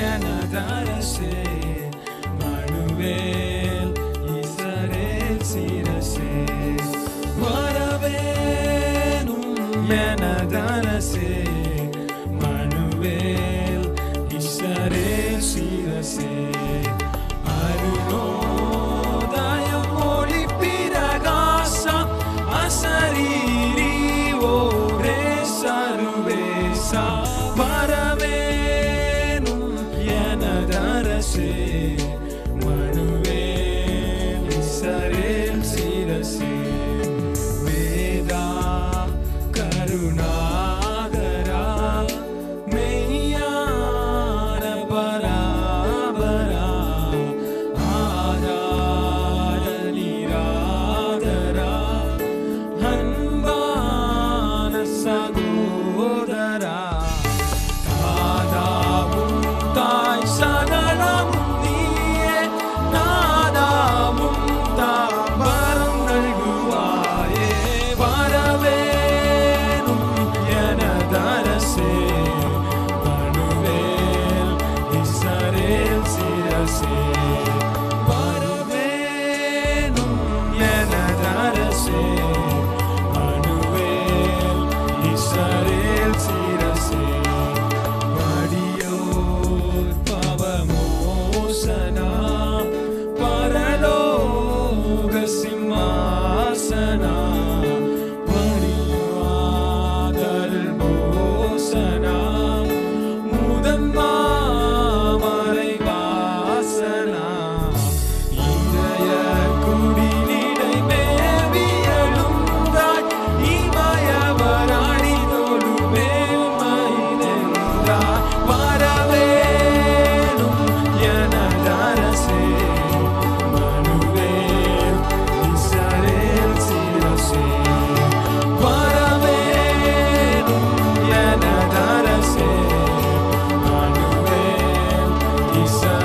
எனதரசே மனுவேல் இசரேல் சிரசே. வரவேணும் எனதரசே மனுவேல் இசரேல் சிரசே. அருணோதயம் ஒளி பிரகாசம் அசரீரி ஓரே சருவேசா. வரவேணும் எனதரசே சிரசே வரவேணும் எனதரசே He.